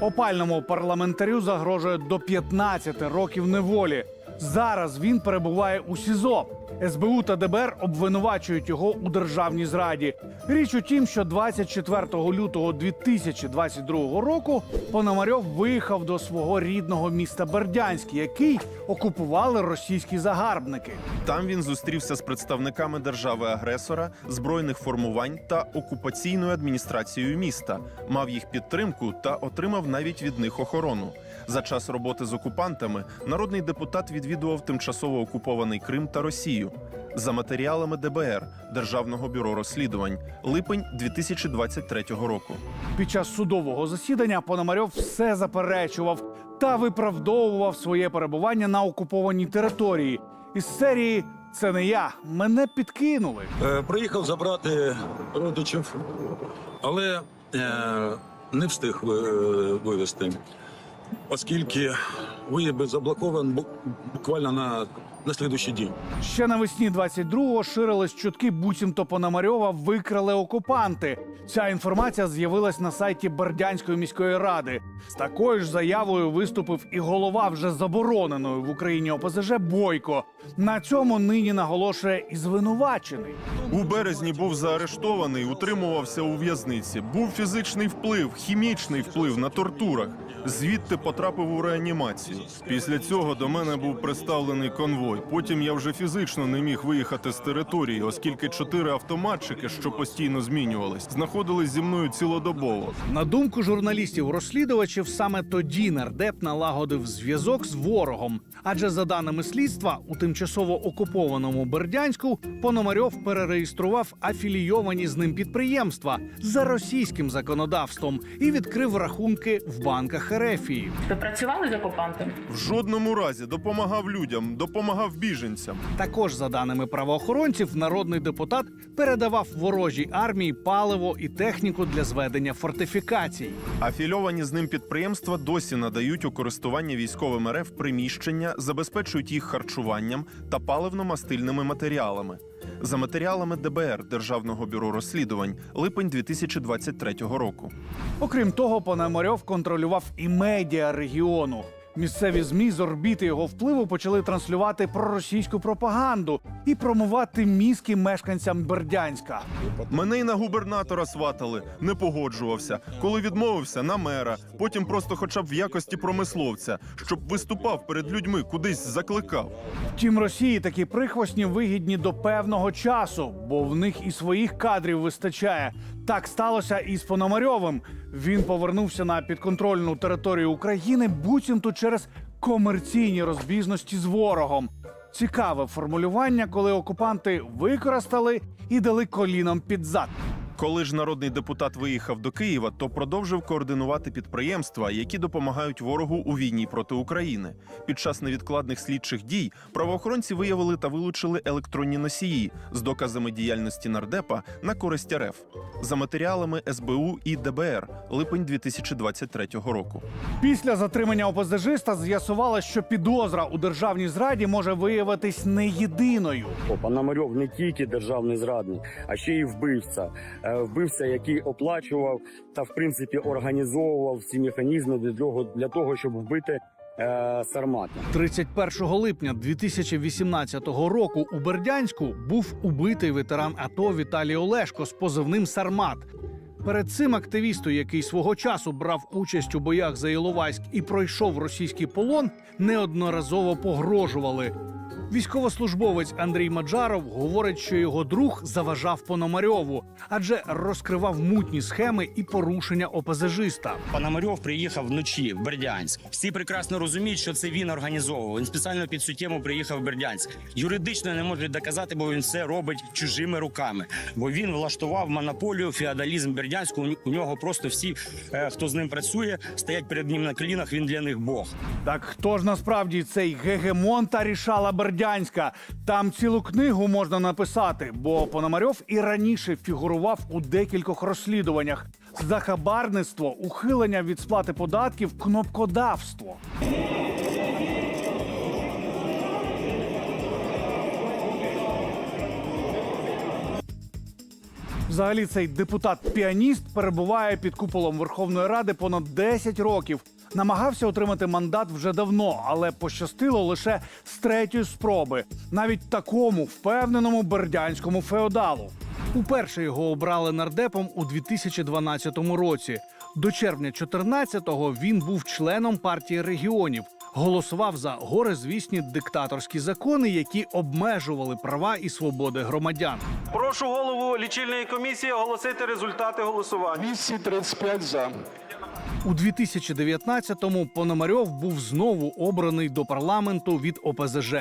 Опальному парламентарю загрожує до 15 років неволі. Зараз він перебуває у СІЗО. СБУ та ДБР обвинувачують його у державній зраді. Річ у тім, що 24 лютого 2022 року Пономарьов виїхав до свого рідного міста Бердянськ, який окупували російські загарбники. Там він зустрівся з представниками держави-агресора, збройних формувань та окупаційною адміністрацією міста, мав їх підтримку та отримав навіть від них охорону. За час роботи з окупантами народний депутат відвідував тимчасово окупований Крим та Росію. За матеріалами ДБР Державного бюро розслідувань, липень 2023 року. Під час судового засідання Пономарьов все заперечував та виправдовував своє перебування на окупованій території. Із серії Це не я, мене підкинули. Е, Приїхав забрати родичів, але е, не встиг е, вивезти, оскільки виїзд був заблокований бу- буквально на, на слідуючий день. Ще навесні 22-го ширились чутки, буцімто Пономарьова викрали окупанти. Ця інформація з'явилась на сайті Бердянської міської ради. З такою ж заявою виступив і голова вже забороненої в Україні ОПЗЖ Бойко. На цьому нині наголошує і звинувачений. У березні був заарештований, утримувався у в'язниці. Був фізичний вплив, хімічний вплив на тортурах. Звідти потрапив у реанімацію. Після цього до мене був представлений конвой. Потім я вже фізично не міг виїхати з території, оскільки чотири автоматчики, що постійно змінювались, знаходились зі мною цілодобово. На думку журналістів-розслідувачів, саме тоді нардеп налагодив зв'язок з ворогом. Адже за даними слідства, у тимчасово окупованому Бердянську Пономарьов перереєстрував афілійовані з ним підприємства за російським законодавством і відкрив рахунки в банках Ерефії. Ви працювали з окупантом? В жодному разі допомагав людям, допомагав біженцям. Також, за даними правоохоронців, народний депутат передавав ворожій армії паливо і техніку для зведення фортифікацій. Афільовані з ним підприємства досі надають у користування військовим РФ приміщення, забезпечують їх харчуванням та паливно-мастильними матеріалами. За матеріалами ДБР Державного бюро розслідувань липень 2023 року. Окрім того, Пономарьов контролював і медіа регіону. Місцеві змі з орбіти його впливу почали транслювати проросійську пропаганду і промувати мізки мешканцям Бердянська. Мене й на губернатора сватали, не погоджувався. Коли відмовився на мера, потім просто, хоча б в якості промисловця, щоб виступав перед людьми, кудись закликав. Втім, Росії такі прихвостні вигідні до певного часу, бо в них і своїх кадрів вистачає. Так сталося і з Пономарьовим. Він повернувся на підконтрольну територію України буцімто через комерційні розбіжності з ворогом. Цікаве формулювання, коли окупанти використали і дали коліном під зад. Коли ж народний депутат виїхав до Києва, то продовжив координувати підприємства, які допомагають ворогу у війні проти України. Під час невідкладних слідчих дій правоохоронці виявили та вилучили електронні носії з доказами діяльності нардепа на користь РФ за матеріалами СБУ і ДБР липень 2023 року. Після затримання ОПЗЖиста з'ясувалось, що підозра у державній зраді може виявитись не єдиною. Пономарьов не тільки державний зрадник, а ще й вбивця. Е, Вбивця, який оплачував та в принципі організовував всі механізми для того, для того щоб вбити е, Сармата. 31 липня 2018 року у Бердянську був убитий ветеран АТО Віталій Олешко з позивним Сармат. Перед цим активісту, який свого часу брав участь у боях за Іловайськ і пройшов російський полон, неодноразово погрожували. Військовослужбовець Андрій Маджаров говорить, що його друг заважав Пономарьову, адже розкривав мутні схеми і порушення ОПЗЖиста. Пономарьов приїхав вночі в Бердянськ. Всі прекрасно розуміють, що це він організовував. Він спеціально під цю тему приїхав в Бердянськ. Юридично не можуть доказати, бо він все робить чужими руками. Бо він влаштував монополію, феодалізм Бердянську. У нього просто всі, е, хто з ним працює, стоять перед ним на колінах. Він для них Бог. Так хто ж насправді цей гегемон та рішала Бердянська? Там цілу книгу можна написати, бо Пономарьов і раніше фігурував у декількох розслідуваннях: захабарництво, ухилення від сплати податків, кнопкодавство. Взагалі, цей депутат-піаніст перебуває під куполом Верховної Ради понад 10 років. Намагався отримати мандат вже давно, але пощастило лише з третьої спроби, навіть такому впевненому бердянському феодалу. Уперше його обрали нардепом у 2012 році. До червня 14-го він був членом партії регіонів. Голосував за горизвісні диктаторські закони, які обмежували права і свободи громадян. Прошу голову лічильної комісії оголосити результати голосування. 235 за. У 2019-му Пономарьов був знову обраний до парламенту від ОПЗЖ.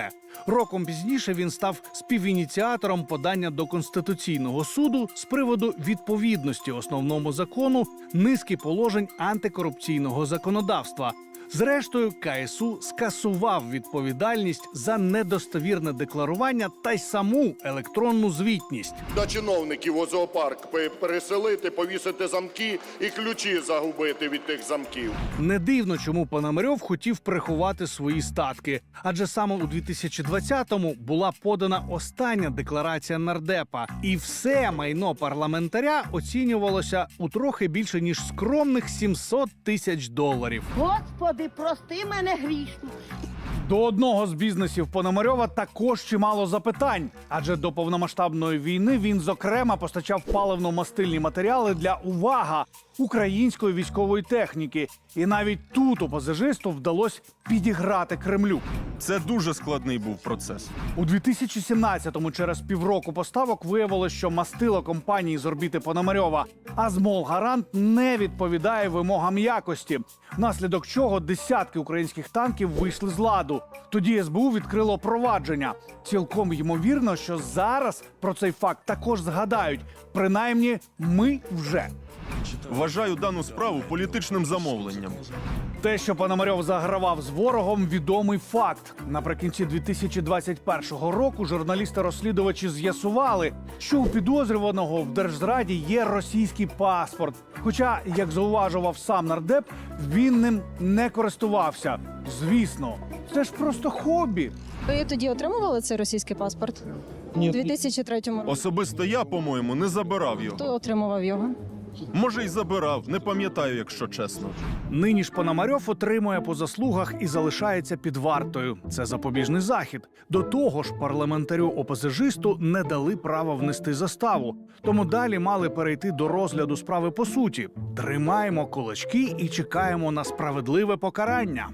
Роком пізніше він став співініціатором подання до конституційного суду з приводу відповідності основному закону низки положень антикорупційного законодавства. Зрештою, КСУ скасував відповідальність за недостовірне декларування та й саму електронну звітність. До чиновників у зоопарк переселити, повісити замки і ключі загубити від тих замків. Не дивно, чому Пономарьов хотів приховати свої статки, адже саме у 2020-му була подана остання декларація нардепа, і все майно парламентаря оцінювалося у трохи більше ніж скромних 700 тисяч доларів. Господи, прости мене грішну. До одного з бізнесів Пономарьова також чимало запитань, адже до повномасштабної війни він зокрема постачав паливно-мастильні матеріали для увага української військової техніки. І навіть тут у пасажисту вдалося підіграти Кремлю. Це дуже складний був процес. У 2017-му через півроку поставок виявилось, що мастило компанії з орбіти Пономарьова Азмол Гарант не відповідає вимогам якості, внаслідок чого десятки українських танків вийшли з ладу. Тоді СБУ відкрило провадження. Цілком ймовірно, що зараз про цей факт також згадають. Принаймні, ми вже. Вважаю дану справу політичним замовленням. Те, що Пономарьов загравав з ворогом, відомий факт. Наприкінці 2021 року журналісти-розслідувачі з'ясували, що у підозрюваного в держзраді є російський паспорт. Хоча, як зауважував сам нардеп, він ним не користувався. Звісно, це ж просто хобі. Ви тоді отримували цей російський паспорт? Ні. У 2003 році. Особисто я, по-моєму, не забирав його. Хто отримував його? Може, й забирав, не пам'ятаю, якщо чесно. Нині ж Пономарьов отримує по заслугах і залишається під вартою. Це запобіжний захід. До того ж, парламентарю опозижисту не дали права внести заставу. Тому далі мали перейти до розгляду справи по суті. Тримаємо кулачки і чекаємо на справедливе покарання.